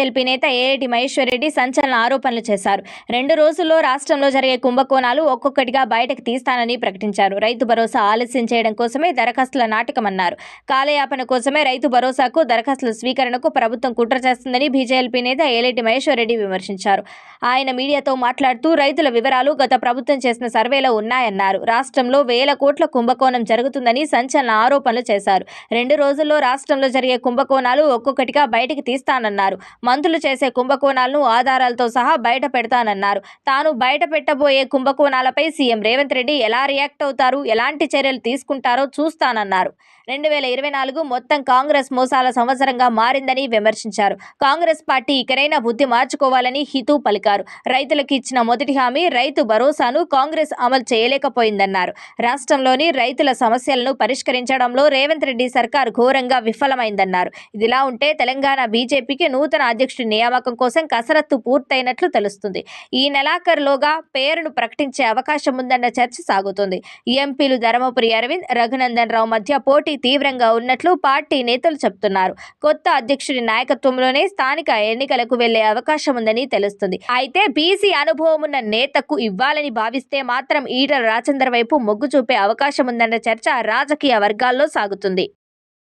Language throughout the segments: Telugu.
ఎల్పీ నేత ఏఐటి మహేశ్వరరెడ్డి సంచలన ఆరోపణలు చేశారు. రెండు రోజుల్లో రాష్ట్రంలో జరిగే కుంభకోణాలు ఒక్కొక్కటిగా బయటకు తీస్తానని ప్రకటించారు. రైతు భరోసా ఆలస్యం చేయడం కోసమే దరఖాస్తుల నాటకమన్నారు. కాలయాపన కోసమే రైతు భరోసాకు దరఖాస్తుల స్వీకరణకు ప్రభుత్వం కుట్ర చేస్తుందని బీజేఎల్పీ నేత ఏలేటి మహేశ్వర్ రెడ్డి విమర్శించారు. ఆయన మీడియాతో మాట్లాడుతూ రైతుల వివరాలు గత ప్రభుత్వం చేసిన సర్వేలో ఉన్నాయన్నారు. రాష్ట్రంలో వేల కోట్ల కుంభకోణం జరుగుతుందని సంచలన ఆరోపణలు చేశారు. రెండు రోజుల్లో రాష్ట్రంలో జరిగే కుంభకోణాలు ఒక్కొక్కటిగా బయటకు తీస్తానన్నారు. మంత్రులు చేసే కుంభకోణాలను ఆధారాలతో సహా బయట పెడతానన్నారు. తాను బయట పెట్టబోయే కుంభకోణాలపై సీఎం రేవంత్ రెడ్డి ఎలా రియాక్ట్ అవుతారు ఎలాంటి చర్యలు తీసుకుంటారో చూస్తానన్నారు. రెండు వేల ఇరవై నాలుగు మొత్తం కాంగ్రెస్ మోసాల సంవత్సరంగా మారిందని విమర్శించారు. కాంగ్రెస్ పార్టీ ఇకనైనా బుద్ధి మార్చుకోవాలని హితూ పలికారు. రైతులకు ఇచ్చిన మొదటి హామీ రైతు భరోసాను కాంగ్రెస్ అమలు చేయలేకపోయిందన్నారు. రాష్ట్రంలోని రైతుల సమస్యలను పరిష్కరించడంలో రేవంత్ రెడ్డి సర్కార్ ఘోరంగా విఫలమైందన్నారు. ఇదిలా ఉంటే తెలంగాణ బీజేపీకి నూతన అధ్యక్షుడి నియామకం కోసం కసరత్తు పూర్తయినట్లు తెలుస్తుంది. ఈ నెలాఖరులోగా పేరును ప్రకటించే అవకాశం ఉందన్న చర్చ సాగుతుంది. ఎంపీలు ధర్మపురి అరవింద్ రఘునందన్ రావు మధ్య పోటీ తీవ్రంగా ఉన్నట్లు పార్టీ నేతలు చెబుతున్నారు కొత్త అధ్యక్షుడి నాయకత్వంలోనే స్థానిక ఎన్నికలకు వెళ్ళే అవకాశం ఉందని తెలుస్తుంది. అయితే బీసీ అనుభవం ఉన్న నేతకు ఇవ్వాలని భావిస్తే మాత్రం ఈటల రాజేందర్ వైపు మొగ్గు చూపే అవకాశం ఉందన్న చర్చ రాజకీయ వర్గాల్లో సాగుతుంది.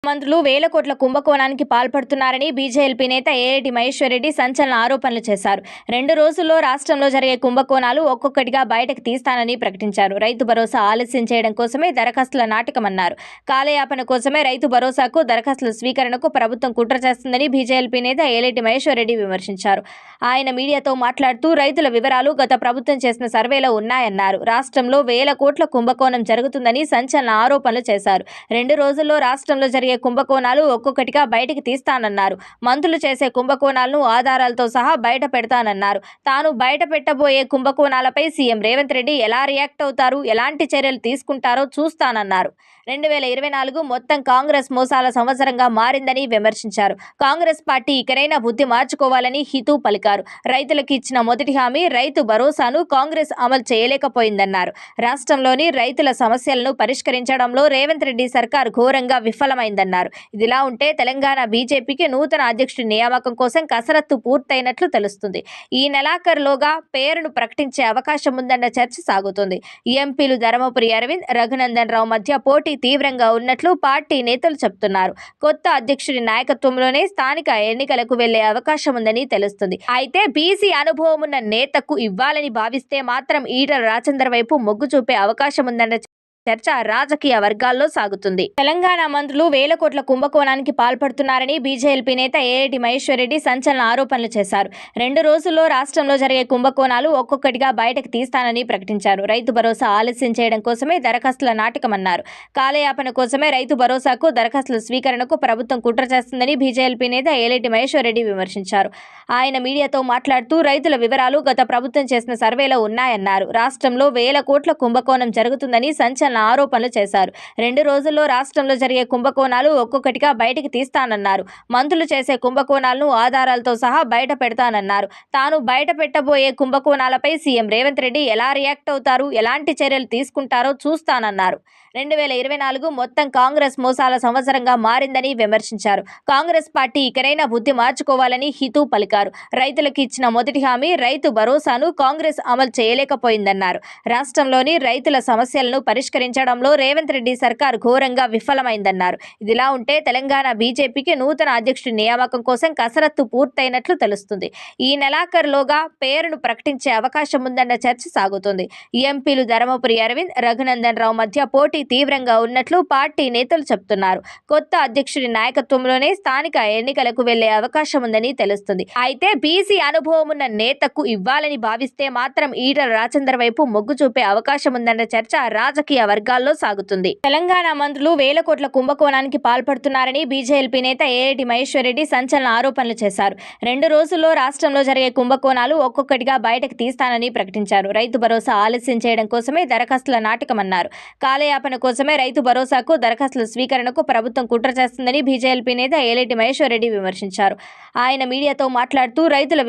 మంత్రులు వేల కోట్ల కుంభకోణానికి పాల్పడుతున్నారని బీజేఎల్పీ నేత ఏఐటి మహేశ్వర్ రెడ్డి సంచలన ఆరోపణలు చేశారు. రెండు రోజుల్లో రాష్ట్రంలో జరిగే కుంభకోణాలు ఒక్కొక్కటిగా బయటకు తీస్తానని ప్రకటించారు. రైతు భరోసా ఆలస్యం చేయడం కోసమే దరఖాస్తుల నాటకమన్నారు. కాలయాపన కోసమే రైతు భరోసాకు దరఖాస్తుల స్వీకరణకు ప్రభుత్వం కుట్ర చేస్తుందని బీజేఎల్పీ నేత ఏలేటి మహేశ్వరరెడ్డి విమర్శించారు. ఆయన మీడియాతో మాట్లాడుతూ రైతుల వివరాలు గత ప్రభుత్వం చేసిన సర్వేలో ఉన్నాయన్నారు. రాష్ట్రంలో వేల కోట్ల కుంభకోణం జరుగుతుందని సంచలన ఆరోపణలు చేశారు. రెండు రోజుల్లో రాష్ట్రంలో జరిగే కుంభకోణాలు ఒక్కొక్కటిగా బయటికి తీస్తానన్నారు. మంత్రులు చేసే కుంభకోణాలను ఆధారాలతో సహా బయట పెడతానన్నారు. తాను బయట పెట్టబోయే కుంభకోణాలపై సీఎం రేవంత్ రెడ్డి ఎలా రియాక్ట్ అవుతారు ఎలాంటి చర్యలు తీసుకుంటారో చూస్తానన్నారు. రెండు వేల ఇరవై నాలుగు మొత్తం కాంగ్రెస్ మోసాల సంవత్సరంగా మారిందని విమర్శించారు. కాంగ్రెస్ పార్టీ ఇకనైనా బుద్ధి మార్చుకోవాలని హితూ పలికారు. రైతులకు ఇచ్చిన మొదటి హామీ రైతు భరోసాను కాంగ్రెస్ అమలు చేయలేకపోయిందన్నారు. రాష్ట్రంలోని రైతుల సమస్యలను పరిష్కరించడంలో రేవంత్ రెడ్డి సర్కార్ ఘోరంగా విఫలమైందన్నారు. ఇదిలా ఉంటే తెలంగాణ బీజేపీకి నూతన అధ్యక్షుడి నియామకం కోసం కసరత్తు పూర్తయినట్లు తెలుస్తుంది. ఈ నెలాఖరులోగా పేరును ప్రకటించే అవకాశం ఉందన్న చర్చ సాగుతుంది. ఎంపీలు ధర్మపురి అరవింద్ రఘునందన్ రావు మధ్య పోటీ తీవ్రంగా ఉన్నట్లు పార్టీ నేతలు చెబుతున్నారు కొత్త అధ్యక్షుడి నాయకత్వంలోనే స్థానిక ఎన్నికలకు వెళ్ళే అవకాశం ఉందని తెలుస్తుంది. అయితే బీసీ అనుభవం ఉన్న నేతకు ఇవ్వాలని భావిస్తే మాత్రం ఈటల రాజేందర్ వైపు మొగ్గు చూపే అవకాశం ఉందన్న చర్చ రాజకీయ వర్గాల్లో సాగుతుంది. తెలంగాణ మంత్రులు వేల కోట్ల కుంభకోణానికి పాల్పడుతున్నారని బీజేఎల్పీ నేత ఏఐటి మహేశ్వర్ రెడ్డి సంచలన ఆరోపణలు చేశారు. రెండు రోజుల్లో రాష్ట్రంలో జరిగే కుంభకోణాలు ఒక్కొక్కటిగా బయటకు తీస్తానని ప్రకటించారు. రైతు భరోసా ఆలస్యం చేయడం కోసమే దరఖాస్తుల నాటకమన్నారు. కాలయాపన కోసమే రైతు భరోసాకు దరఖాస్తుల స్వీకరణకు ప్రభుత్వం కుట్ర చేస్తుందని బీజేఎల్పీ నేత ఏలేటి మహేశ్వరరెడ్డి విమర్శించారు. ఆయన మీడియాతో మాట్లాడుతూ రైతుల వివరాలు గత ప్రభుత్వం చేసిన సర్వేలో ఉన్నాయన్నారు. రాష్ట్రంలో వేల కోట్ల కుంభకోణం జరుగుతుందని సంచలన ఆరోపణలు చేశారు. రెండు రోజుల్లో రాష్ట్రంలో జరిగే కుంభకోణాలు ఒక్కొక్కటిగా బయటికి తీస్తానన్నారు. మంత్రులు చేసే కుంభకోణాలను ఆధారాలతో సహా బయట పెడతానన్నారు. తాను బయట పెట్టబోయే కుంభకోణాలపై సీఎం రేవంత్ రెడ్డి ఎలా రియాక్ట్ అవుతారు? ఎలాంటి చర్యలు తీసుకుంటారో చూస్తానన్నారు. రెండు వేల ఇరవై నాలుగు మొత్తం కాంగ్రెస్ మోసాల సంవత్సరంగా మారిందని విమర్శించారు. కాంగ్రెస్ పార్టీ ఇకనైనా బుద్ధి మార్చుకోవాలని హితూ పలికారు. రైతులకు ఇచ్చిన మొదటి హామీ రైతు భరోసాను కాంగ్రెస్ అమలు చేయలేకపోయిందన్నారు. రాష్ట్రంలోని రైతుల సమస్యలను పరిష్కరించడంలో రేవంత్ రెడ్డి సర్కార్ ఘోరంగా విఫలమైందన్నారు. ఇదిలా ఉంటే తెలంగాణ బీజేపీకి నూతన అధ్యక్షుడి నియామకం కోసం కసరత్తు పూర్తయినట్లు తెలుస్తుంది. ఈ నెలాఖరులోగా పేరును ప్రకటించే అవకాశం ఉందన్న చర్చ సాగుతుంది. ఎంపీలు ధర్మపురి అరవింద్ రఘునందన్ రావు మధ్య పోటీ తీవ్రంగా ఉన్నట్లు పార్టీ నేతలు చెబుతున్నారు కొత్త అధ్యక్షుడి నాయకత్వంలోనే స్థానిక ఎన్నికలకు వెళ్ళే అవకాశం ఉందని తెలుస్తుంది. అయితే బీసీ అనుభవం ఉన్న నేతకు ఇవ్వాలని భావిస్తే మాత్రం ఈటల రాజేందర్ వైపు మొగ్గు చూపే అవకాశం ఉందన్న చర్చ రాజకీయ వర్గాల్లో సాగుతుంది. తెలంగాణ మంత్రులు వేల కోట్ల కుంభకోణానికి పాల్పడుతున్నారని బీజేఎల్పీ నేత ఏఐటి మహేశ్వర్ రెడ్డి సంచలన ఆరోపణలు చేశారు. రెండు రోజుల్లో రాష్ట్రంలో జరిగే కుంభకోణాలు ఒక్కొక్కటిగా బయటకు తీస్తానని ప్రకటించారు. రైతు భరోసా ఆలస్యం చేయడం కోసమే దరఖాస్తుల నాటకమన్నారు. కాలయాపన కోసమే రైతు భరోసాకు దరఖాస్తుల స్వీకరణకు ప్రభుత్వం కుట్ర చేస్తుందని బీజేఎల్పీ నేత ఏలెడ్డి మహేశ్వరరెడ్డి విమర్శించారు. ఆయన మీడియాతో మాట్లాడుతూ రైతుల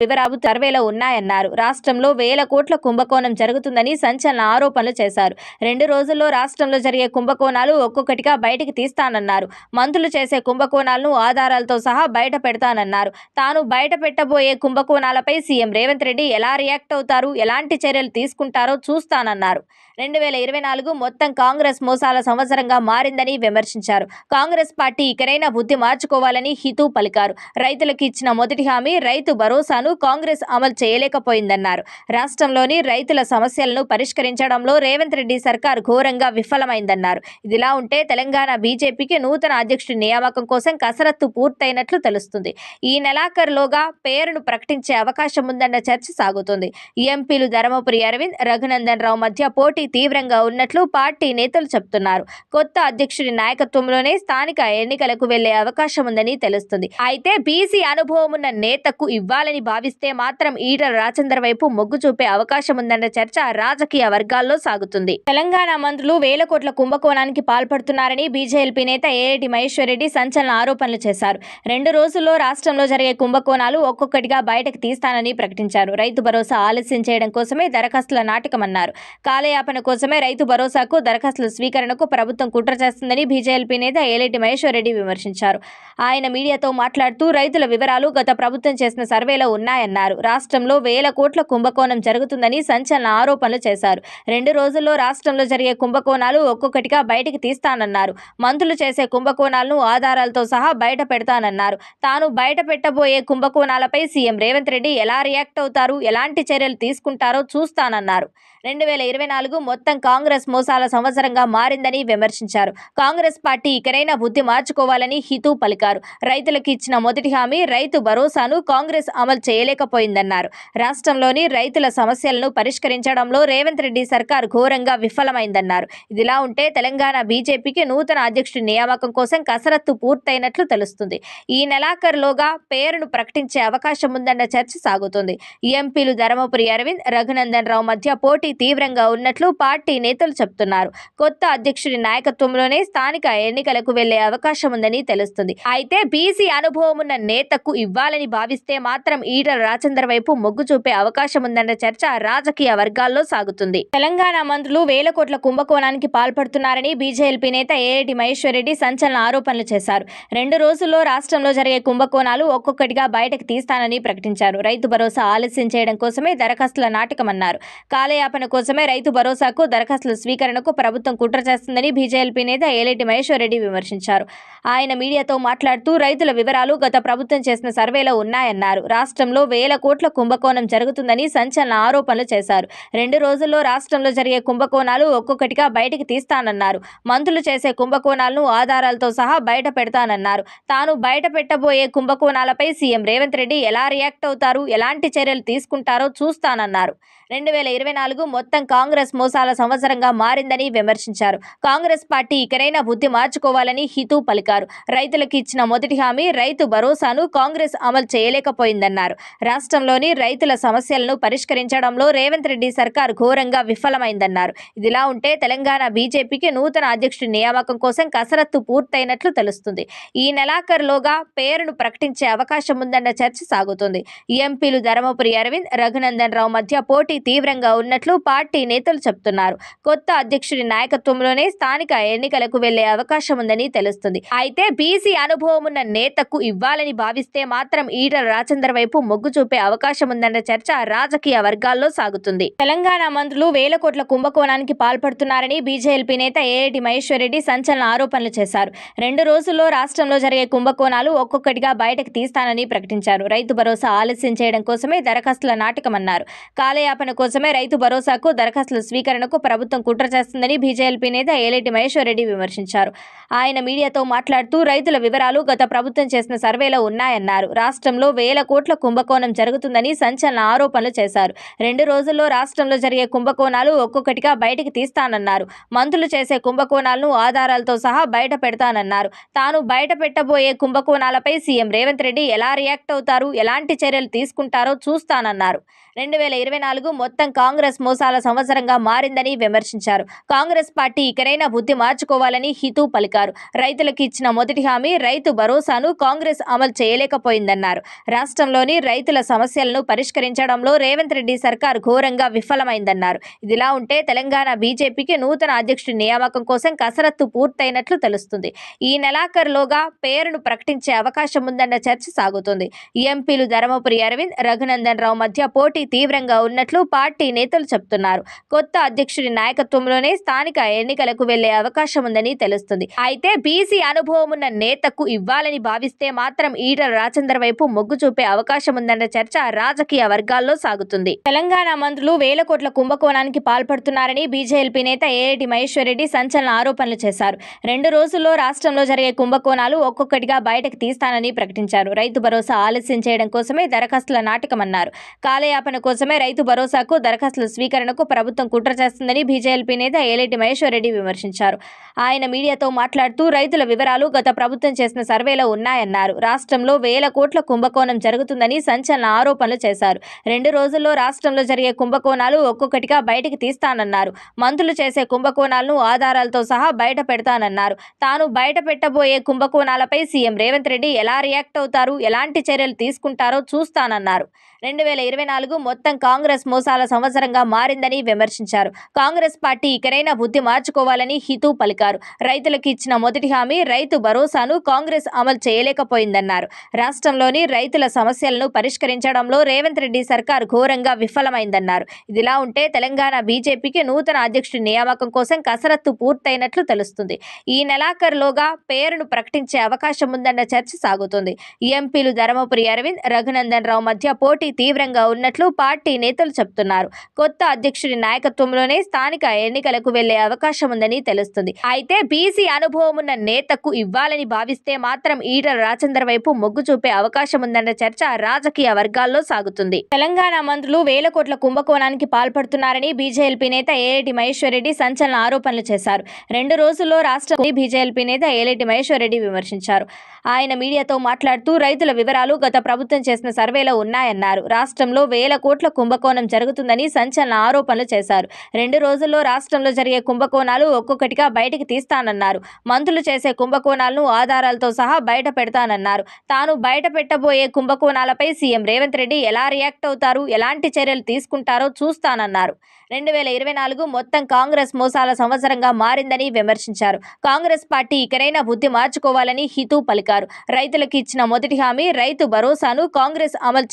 వివరాలు సర్వేలో ఉన్నాయన్నారు. రాష్ట్రంలో వేల కోట్ల కుంభకోణం జరుగుతుందని సంచలన ఆరోపణలు చేశారు. రెండు రోజుల్లో రాష్ట్రంలో జరిగే కుంభకోణాలు ఒక్కొక్కటిగా బయటికి తీస్తానన్నారు. మంత్రులు చేసే కుంభకోణాలను ఆధారాలతో సహా బయట పెడతానన్నారు. తాను బయట పెట్టబోయే కుంభకోణాలపై సీఎం రేవంత్ రెడ్డి ఎలా రియాక్ట్ అవుతారు? ఎలాంటి చర్యలు తీసుకుంటారో చూస్తానన్నారు. రెండు వేల ఇరవై నాలుగు మొత్తం కాంగ్రెస్ మోసాల సంవత్సరంగా మారిందని విమర్శించారు. కాంగ్రెస్ పార్టీ ఇకనైనా బుద్ధి మార్చుకోవాలని హితూ పలికారు. రైతులకు ఇచ్చిన మొదటి హామీ రైతు భరోసాను కాంగ్రెస్ అమలు చేయలేకపోయిందన్నారు. రాష్ట్రంలోని రైతుల సమస్యలను పరిష్కరించడంలో రేవంత్ రెడ్డి సర్కార్ ఘోరంగా విఫలమైందన్నారు. ఇదిలా ఉంటే తెలంగాణ బీజేపీకి నూతన అధ్యక్షుడి నియామకం కోసం కసరత్తు పూర్తయినట్లు తెలుస్తుంది. ఈ నెలాఖరులోగా పేరును ప్రకటించే అవకాశం ఉందన్న చర్చ సాగుతుంది. ఎంపీలు ధర్మపురి అరవింద్ రఘునందన్ రావు మధ్య పోటీ తీవ్రంగా ఉన్నట్లు పార్టీ నేతలు చెబుతున్నారు కొత్త అధ్యక్షుడి నాయకత్వంలోనే స్థానిక ఎన్నికలకు వెళ్ళే అవకాశం ఉందని తెలుస్తుంది. అయితే బీసీ అనుభవం ఉన్న నేతకు ఇవ్వాలని భావిస్తే మాత్రం ఈటల రాజేందర్ వైపు మొగ్గు చూపే అవకాశం ఉందన్న చర్చ రాజకీయ వర్గాల్లో సాగుతుంది. తెలంగాణ మంత్రులు వేల కోట్ల కుంభకోణానికి పాల్పడుతున్నారని బీజేపీ నేత ఏరెడ్డి మహేశ్వరరెడ్డి సంచలన ఆరోపణలు చేశారు. రెండు రోజుల్లో రాష్ట్రంలో జరిగే కుంభకోణాలు ఒక్కొక్కటిగా బయటకు తీస్తానని ప్రకటించారు. రైతు భరోసా ఆలస్యం చేయడం కోసమే దరఖాస్తుల నాటకమన్నారు. కాలయాపన కోసమే రైతు భరోసాకు దరఖాస్తుల స్వీకరణకు ప్రభుత్వం కుట్ర చేస్తుందని బీజేపీ నేత ఏలేటి మహేశ్వరరెడ్డి విమర్శించారు. ఆయన మీడియాతో మాట్లాడుతూ రైతుల వివరాలు గత ప్రభుత్వం చేసిన సర్వేలో ఉన్నాయన్నారు. రాష్ట్రంలో వేల కోట్ల కుంభకోణం జరుగుతుందని సంచలన ఆరోపణలు చేశారు. రెండు రోజుల్లో రాష్ట్రంలో జరిగే కుంభకోణాలు ఒక్కొక్కటిగా బయటికి తీస్తానన్నారు. మంత్రులు చేసే కుంభకోణాలను ఆధారాలతో సహా బయట పెడతానన్నారు. తాను బయట పెట్టబోయే కుంభకోణాలపై సీఎం రేవంత్ రెడ్డి ఎలా రియాక్ట్ అవుతారు ఎలాంటి చర్యలు తీసుకుంటారో చూస్తానన్నారు. రెండు వేల ఇరవై నాలుగు మొత్తం కాంగ్రెస్ మోసాల సంవత్సరంగా మారిందని విమర్శించారు. కాంగ్రెస్ పార్టీ ఇకనైనా బుద్ధి మార్చుకోవాలని హితూ పలికారు. రైతులకు ఇచ్చిన మొదటి హామీ రైతు భరోసాను కాంగ్రెస్ అమలు చేయలేకపోయిందన్నారు రాష్ట్రంలోని రైతుల సమస్యలను పరిష్కరించడంలో రేవంత్ రెడ్డి సర్కార్ ఘోరంగా విఫలమైందన్నారు. ఇదిలా ఉంటే తెలంగాణ బీజేపీకి నూతన అధ్యక్షుడి నియామకం కోసం కసరత్తు పూర్తయినట్లు తెలుస్తుంది. ఈ నెలాఖరులోగా పేరును ప్రకటించే అవకాశం ఉందన్న చర్చ సాగుతుంది. ఎంపీలు ధర్మపురి అరవింద్ రఘునందన్ రావు మధ్య పోటీ తీవ్రంగా ఉన్నట్లు పార్టీ నేతలు చెబుతున్నారు. కొత్త అధ్యక్షుడి నాయకత్వంలోనే స్థానిక ఎన్నికలకు వెళ్ళే అవకాశం ఉందని తెలుస్తుంది. అయితే బీసీ అనుభవం ఉన్న నేతకు ఇవ్వాలని భావిస్తే మాత్రం ఈ ఈటల రాజేందర్ వైపు మొగ్గు చూపే అవకాశం ఉందన్న చర్చ రాజకీయ వర్గాల్లో సాగుతుంది. తెలంగాణ మంత్రులు వేల కోట్ల కుంభకోణానికి పాల్పడుతున్నారని బీజేపీ నేత ఏరెడ్డి మహేశ్వరరెడ్డి సంచలన ఆరోపణలు చేశారు. రెండు రోజుల్లో రాష్ట్రంలో జరిగే కుంభకోణాలు ఒక్కొక్కటిగా బయటకు తీస్తానని ప్రకటించారు. రైతు భరోసా ఆలస్యం చేయడం కోసమే దరఖాస్తుల నాటకమన్నారు. కాలయాపన కోసమే రైతు భరోసాకు దరఖాస్తుల స్వీకరణకు ప్రభుత్వం కుట్ర చేస్తుందని బీజేపీ నేత ఏలేటి మహేశ్వరరెడ్డి విమర్శించారు. ఆయన మీడియాతో మాట్లాడుతూ రైతుల వివరాలు గత ప్రభుత్వం చేసిన సర్వేలో ఉన్నాయన్నారు. రాష్ట్రంలో వేల కోట్ల కుంభకోణం జరుగుతుందని సంచలన ఆరోపణలు చేశారు. రెండు రోజుల్లో రాష్ట్రంలో జరిగే కుంభకోణాలు ఒక్కొక్కటిగా బయటికి తీస్తానన్నారు. మంత్రులు చేసే కుంభకోణాలను ఆధారాలతో సహా బయట పెడతానన్నారు. తాను బయట పెట్టబోయే కుంభకోణాలపై సీఎం రేవంత్ రెడ్డి ఎలా రియాక్ట్ అవుతారు ఎలాంటి చర్యలు తీసుకుంటారో చూస్తానన్నారు. రెండు వేల ఇరవై నాలుగు మొత్తం కాంగ్రెస్ మోసాల సంవత్సరంగా మారిందని విమర్శించారు. కాంగ్రెస్ పార్టీ ఇకనైనా బుద్ధి మార్చుకోవాలని హితూ పలికారు. రైతులకు ఇచ్చిన మొదటి హామీ రైతు భరోసాను కాంగ్రెస్ అమలు చేయలేకపోయిందన్నారు. రాష్ట్రంలోని రైతుల సమస్యలను పరిష్కరించడంలో రేవంత్ రెడ్డి సర్కార్ ఘోరంగా విఫలమైందన్నారు. ఇదిలా ఉంటే తెలంగాణ బీజేపీకి నూతన అధ్యక్షుడి నియామకం కోసం కసరత్తు పూర్తయినట్లు తెలుస్తుంది. ఈ నెలాఖరులోగా పేరును ప్రకటించే అవకాశం ఉందన్న చర్చ సాగుతుంది. ఎంపీలు ధర్మపురి అరవింద్ రఘునందన్ రావు మధ్య పోటీ తీవ్రంగా ఉన్నట్లు పార్టీ నేతలు చెబుతున్నారు కొత్త అధ్యక్షుడి నాయకత్వంలోనే స్థానిక ఎన్నికలకు వెళ్ళే అవకాశం ఉందని తెలుస్తుంది. అయితే బీసీ అనుభవం ఉన్న నేతకు ఇవ్వాలని భావిస్తే మాత్రం ఈటల రాజేందర్ వైపు మొగ్గు చూపే అవకాశం ఉందన్న చర్చ రాజకీయ వర్గాల్లో సాగుతుంది. తెలంగాణ మంత్రులు వేల కోట్ల కుంభకోణానికి పాల్పడుతున్నారని బీజేపీ నేత ఏఐటి మహేశ్వరరెడ్డి సంచలన ఆరోపణలు చేశారు. రెండు రోజుల్లో రాష్ట్రంలో జరిగే కుంభకోణాలు ఒక్కొక్కటిగా బయటకు తీస్తానని ప్రకటించారు. రైతు భరోసా ఆలస్యం చేయడం కోసమే దరఖాస్తుల నాటకమన్నారు. కాలయాపన కోసమే రైతు భరోసాకు దరఖాస్తుల స్వీకరణకు ప్రభుత్వం కుట్ర చేస్తుందని బీజేపీ నేత ఏలేటి మహేశ్వరరెడ్డి విమర్శించారు. ఆయన మీడియాతో మాట్లాడుతూ రైతుల వివరాలు గత ప్రభుత్వం చేసిన సర్వేలో ఉన్నాయన్నారు. రాష్ట్రంలో వేల కోట్ల కుంభ కుంభకోణం జరుగుతుందని సంచలన ఆరోపణలు చేశారు. రెండు రోజుల్లో రాష్ట్రంలో జరిగే కుంభకోణాలు ఒక్కొక్కటిగా బయటికి తీస్తానన్నారు. మంత్రులు చేసే కుంభకోణాలను ఆధారాలతో సహా బయట పెడతానన్నారు. తాను బయట పెట్టబోయే కుంభకోణాలపై సీఎం రేవంత్ రెడ్డి ఎలా రియాక్ట్ అవుతారు ఎలాంటి చర్యలు తీసుకుంటారో చూస్తానన్నారు. రెండు వేల ఇరవై నాలుగు మొత్తం కాంగ్రెస్ మోసాల సంవత్సరంగా మారిందని విమర్శించారు. కాంగ్రెస్ పార్టీ ఇకనైనా బుద్ధి మార్చుకోవాలని హితూ పలికారు. రైతులకు ఇచ్చిన మొదటి హామీ రైతు భరోసాను కాంగ్రెస్ అమలు చేయలేకపోయిందన్నారు. రాష్ట్రంలోని రైతుల సమస్యలను పరిష్కరించడంలో రేవంత్ రెడ్డి సర్కార్ ఘోరంగా విఫలమైందన్నారు. ఇదిలా ఉంటే తెలంగాణ బీజేపీకి నూతన అధ్యక్షుడి నియామకం కోసం కసరత్తు పూర్తయినట్లు తెలుస్తుంది. ఈ నెలాఖరులోగా పేరును ప్రకటించే అవకాశం ఉందన్న చర్చ సాగుతుంది. ఎంపీలు ధర్మపురి అరవింద్ రఘునందన్ రావు మధ్య పోటీ తీవ్రంగా ఉన్నట్లు పార్టీ నేతలు చెబుతున్నారు. కొత్త అధ్యక్షుడి నాయకత్వంలోనే స్థానిక ఎన్నికలకు వెళ్ళే అవకాశం ఉందని తెలుస్తుంది. అయితే బీసీ అనుభవం ఉన్న నేతకు ఇవ్వాలని భావిస్తే మాత్రం ఈటల రాజేందర్ వైపు మొగ్గు చూపే అవకాశం ఉందన్న చర్చ రాజకీయ వర్గాల్లో సాగుతుంది. తెలంగాణ మంత్రులు వేల కోట్ల కుంభకోణానికి పాల్పడుతున్నారని బీజేపీ నేత ఏఐటి మహేశ్వర్ రెడ్డి సంచలన ఆరోపణలు చేశారు. రెండు రోజుల్లో రాష్ట్రంలో జరిగే కుంభకోణాలు ఒక్కొక్కటిగా బయటకు తీస్తానని ప్రకటించారు. రైతు భరోసా ఆలస్యం చేయడం కోసమే దరఖాస్తుల నాటకమన్నారు. కాలయాపన కోసమే రైతు భరోసాకు దరఖాస్తుల స్వీకరణకు ప్రభుత్వం కుట్ర చేస్తుందని బీజేపీ నేత ఏలేటి మహేశ్వరరెడ్డి విమర్శించారు. ఆయన మీడియాతో మాట్లాడుతూ రైతుల వివరాలు గత ప్రభుత్వం చేసిన సర్వేలో ఉన్నాయన్నారు. రాష్ట్రంలో వేల కోట్ల కుంభకోణం జరుగుతుందని సంచలన ఆరోపణలు చేశారు. రెండు రోజుల్లో రాష్ట్రంలో జరిగే కుంభకోణాలు ఒక్కొక్కటిగా బయటికి తీస్తానన్నారు. మంత్రులు చేసే కుంభకోణాలను ఆధారాలతో సహా బయట పెడతానన్నారు. తాను బయట పెట్టబోయే కుంభకోణాలపై సీఎం రేవంత్ రెడ్డి ఎలా రియాక్ట్ అవుతారు ఎలాంటి చర్యలు తీసుకుంటారో చూస్తానన్నారు. రెండు వేల ఇరవై నాలుగు మొత్తం కాంగ్రెస్ మోసాల సంవత్సరంగా మారిందని విమర్శించారు. కాంగ్రెస్ పార్టీ ఇకనైనా బుద్ధి మార్చుకోవాలని హితూ పలికారు. రైతులకు ఇచ్చిన మొదటి హామీ రైతు భరోసాను కాంగ్రెస్ అమలు చేయలేకపోయిందన్నారు. రాష్ట్రంలోని రైతుల సమస్యలను పరిష్కరించడంలో రేవంత్ రెడ్డి సర్కార్ ఘోరంగా విఫలమైందన్నారు. ఇదిలా ఉంటే తెలంగాణ బీజేపీకి నూతన అధ్యక్షుడి నియామకం కోసం కసరత్తు పూర్తయినట్లు తెలుస్తుంది. ఈ నెలాఖరులోగా పేరును ప్రకటించే అవకాశం ఉందన్న చర్చ సాగుతుంది. ఎంపీలు ధర్మపురి అరవింద్ రఘునందన్ రావు మధ్య పోటీ తీవ్రంగా ఉన్నట్లు పార్టీ నేతలు చెబుతున్నారు. కొత్త అధ్యక్షుడి నాయకత్వంలోనే స్థానిక ఎన్నికలకు వెళ్ళే అవకాశం ఉందని తెలుస్తుంది. అయితే బీసీ అనుభవం ఉన్న నేతకు ఇవ్వాలని భావిస్తే మాత్రం ఈటల రాజేందర్ వైపు మొగ్గు చూపే అవకాశం ఉందన్న చర్చ రాజకీయ వర్గాల్లో సాగుతుంది. తెలంగాణ మంత్రులు వేల కోట్ల కుంభకోణానికి పాల్పడుతున్నారని బీజేపీ నేత ఏఐటి మహేశ్వరరెడ్డి సంచలన ఆరోపణలు చేశారు. రెండు రోజుల్లో రాష్ట్ర బీజేపీ నేత ఏలేటి మహేశ్వరరెడ్డి విమర్శించారు. ఆయన మీడియాతో మాట్లాడుతూ రైతుల వివరాలు గత ప్రభుత్వం చేసిన సర్వేలో ఉన్నాయన్నారు. రాష్ట్రంలో వేల కోట్ల కుంభకోణం జరుగుతుందని సంచలన ఆరోపణలు చేశారు. రెండు రోజుల్లో రాష్ట్రంలో జరిగే కుంభకోణాలు ఒక్కొక్కటిగా బయటికి తీస్తానన్నారు. మంత్రులు చేసే కుంభకోణాలను ఆధారాలతో సహా బయట పెడతానన్నారు. తాను బయట పెట్టబోయే కుంభకోణాలపై సీఎం రేవంత్ రెడ్డి ఎలా రియాక్ట్ అవుతారు? ఎలాంటి చర్యలు తీసుకుంటారో చూస్తానన్నారు. రెండు వేల ఇరవై నాలుగు మొత్తం కాంగ్రెస్ మోసాల సంవత్సరంగా మారిందని విమర్శించారు. కాంగ్రెస్ పార్టీ ఇకనైనా బుద్ధి మార్చుకోవాలని హితూ పలికారు. రైతులకు ఇచ్చిన మొదటి హామీ రైతు భరోసాను కాంగ్రెస్ అమలు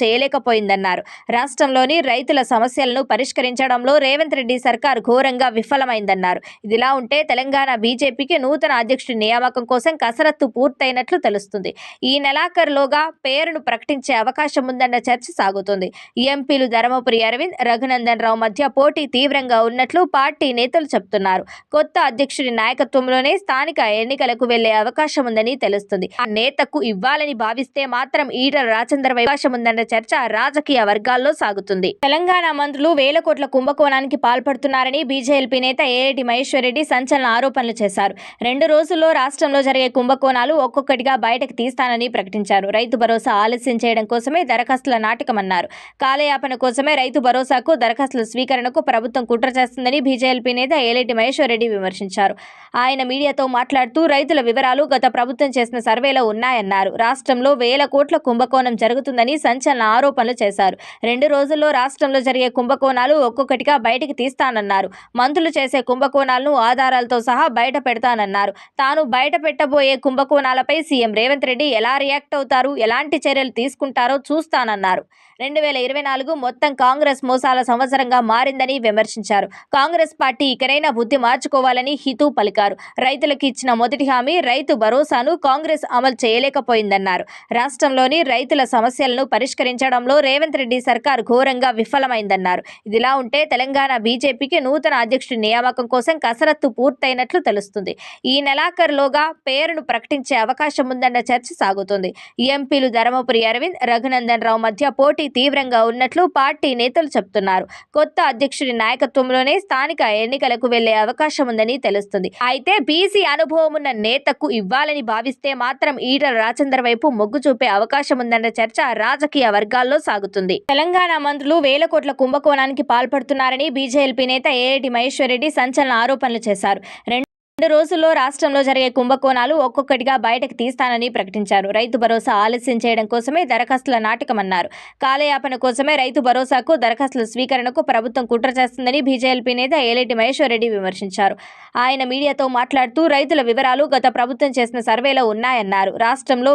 పోయిందన్నారు రాష్ట్రంలోని రైతుల సమస్యలను పరిష్కరించడంలో రేవంత్ రెడ్డి సర్కార్ ఘోరంగా విఫలమైందన్నారు. ఇదిలా ఉంటే తెలంగాణ బీజేపీకి నూతన అధ్యక్షుడి నియామకం కోసం కసరత్తు పూర్తయినట్లు తెలుస్తుంది. ఈ నెలాఖరులోగా పేరును ప్రకటించే అవకాశం ఉందన్న చర్చ సాగుతుంది. ఎంపీలు ధర్మపురి అరవింద్ రఘునందన్ రావు మధ్య పోటీ తీవ్రంగా ఉన్నట్లు పార్టీ నేతలు చెబుతున్నారు. కొత్త అధ్యక్షుడి నాయకత్వంలోనే స్థానిక ఎన్నికలకు వెళ్ళే అవకాశం ఉందని తెలుస్తుంది. ఆ నేతకు ఇవ్వాలని భావిస్తే మాత్రం ఈటల రాజేందర్ అవకాశం ఉందన్న చర్చ రాజకీయ వర్గాల్లో సాగుతుంది. తెలంగాణ మంత్రులు వేల కోట్ల కుంభకోణానికి పాల్పడుతున్నారని బీజేపీ నేత ఏఐటి మహేశ్వర్ రెడ్డి సంచలన ఆరోపణలు చేశారు. రెండు రోజుల్లో రాష్ట్రంలో జరిగే కుంభకోణాలు ఒక్కొక్కటిగా బయటకు తీస్తానని ప్రకటించారు. రైతు భరోసా ఆలస్యం చేయడం కోసమే దరఖాస్తుల నాటకమన్నారు. కాలయాపన కోసమే రైతు భరోసాకు దరఖాస్తుల స్వీకరణకు ప్రభుత్వం కుట్ర చేస్తుందని బీజేపీ నేత ఏలేటి మహేశ్వర్ రెడ్డి విమర్శించారు. ఆయన మీడియాతో మాట్లాడుతూ రైతుల వివరాలు గత ప్రభుత్వం చేసిన సర్వేలో ఉన్నాయన్నారు. రాష్ట్రంలో వేల కోట్ల కుంభకోణం జరుగుతుందని సంచలన ఆరోపణలు చేశారు. రెండు రోజుల్లో రాష్ట్రంలో జరిగే కుంభకోణాలు ఒక్కొక్కటిగా బయటికి తీస్తానన్నారు. మంత్రులు చేసే కుంభకోణాలను ఆధారాలతో సహా బయట పెడతానన్నారు. తాను బయట పెట్టబోయే కుంభకోణాలపై సీఎం రేవంత్ రెడ్డి ఎలా రియాక్ట్ అవుతారు ఎలాంటి చర్యలు తీసుకుంటారో చూస్తానన్నారు. రెండు వేల ఇరవై నాలుగు మొత్తం కాంగ్రెస్ మోసాల సంవత్సరంగా మారిందని విమర్శించారు. కాంగ్రెస్ పార్టీ ఇకనైనా బుద్ధి మార్చుకోవాలని హితూ పలికారు. రైతులకు ఇచ్చిన మొదటి హామీ రైతు భరోసాను కాంగ్రెస్ అమలు చేయలేకపోయిందన్నారు. రాష్ట్రంలోని రైతుల సమస్యలను పరిష్కరించడంలో రేవంత్ రెడ్డి సర్కార్ ఘోరంగా విఫలమైందన్నారు. ఇదిలా ఉంటే తెలంగాణ బీజేపీకి నూతన అధ్యక్షుడి నియామకం కోసం కసరత్తు పూర్తయినట్లు తెలుస్తుంది. ఈ నెలాఖరులోగా పేరును ప్రకటించే అవకాశం ఉందన్న చర్చ సాగుతుంది. ఎంపీలు ధర్మపురి అరవింద్ రఘునందన్ రావు మధ్య పోటీ తీవ్రంగా ఉన్నట్లు పార్టీ నేతలు చెబుతున్నారు. కొత్త అధ్యక్షుడి నాయకత్వంలోనే స్థానిక ఎన్నికలకు వెళ్ళే అవకాశం ఉందని తెలుస్తుంది. అయితే బీసీ అనుభవం ఉన్న నేతకు ఇవ్వాలని భావిస్తే మాత్రం ఈటల రాజేందర్ వైపు మొగ్గు చూపే అవకాశం ఉందన్న చర్చ రాజకీయ వర్గాల్లో సాగుతుంది తెలంగాణ మంత్రులు వేల కోట్ల కుంభకోణానికి పాల్పడుతున్నారని బీజేపీ నేత ఏఐటి మహేశ్వరరెడ్డి సంచలన ఆరోపణలు చేశారు. రెండు రెండు రోజుల్లో రాష్ట్రంలో జరిగే కుంభకోణాలు ఒక్కొక్కటిగా బయటకు తీస్తానని ప్రకటించారు. రైతు భరోసా ఆలస్యం చేయడం కోసమే దరఖాస్తుల నాటకమన్నారు. కాలయాపన కోసమే రైతు భరోసాకు దరఖాస్తుల స్వీకరణకు ప్రభుత్వం కుట్ర చేస్తుందని బీజేపీ నేత ఏలేటి మహేశ్వరరెడ్డి విమర్శించారు. ఆయన మీడియాతో మాట్లాడుతూ రైతుల వివరాలు గత ప్రభుత్వం చేసిన సర్వేలో ఉన్నాయన్నారు. రాష్ట్రంలో